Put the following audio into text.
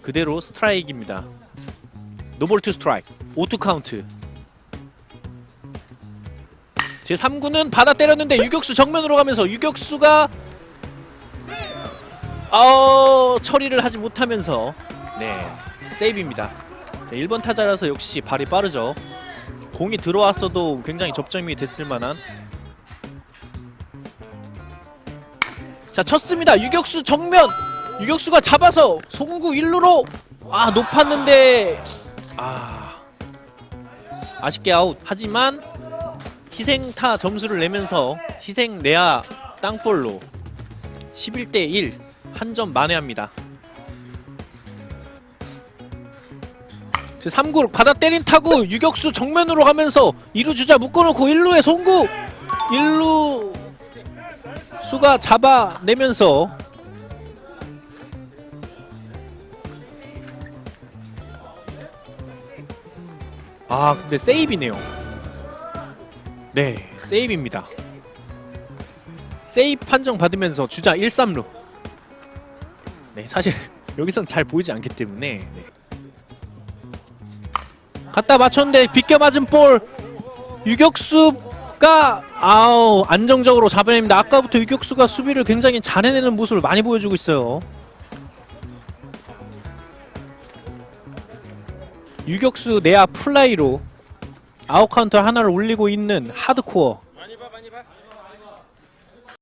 그대로 스트라이크입니다. 노볼 투 스트라이크. 오투 카운트. 제 3구는 받아 때렸는데 유격수 정면으로 가면서 유격수가 어 처리를 하지 못하면서 네 세이브입니다. 네, 1번 타자라서 역시 발이 빠르죠. 공이 들어왔어도 굉장히 접점이 됐을 만한 자 쳤습니다. 유격수 정면 유격수가 잡아서 송구 1루로 아 높았는데. 아. 아쉽게 아웃. 하지만 희생타 점수를 내면서 희생 내야 땅볼로 11대 1 한 점 만회합니다. 3구를 받아 때린 타구 유격수 정면으로 가면서 2루 주자 묶어놓고 1루에 송구. 1루 수가 잡아내면서 아 근데 세이브네요. 네 세이브입니다. 세이브 판정 받으면서 주자 1, 3루. 네 사실 여기선 잘 보이지 않기 때문에 네. 갖다 맞췄는데 비껴 맞은 볼. 유격수가 아우 안정적으로 잡아냅니다. 아까부터 유격수가 수비를 굉장히 잘 해내는 모습을 많이 보여주고 있어요 유격수 내야 플라이로 아웃 카운터 하나를 올리고 있는 하드코어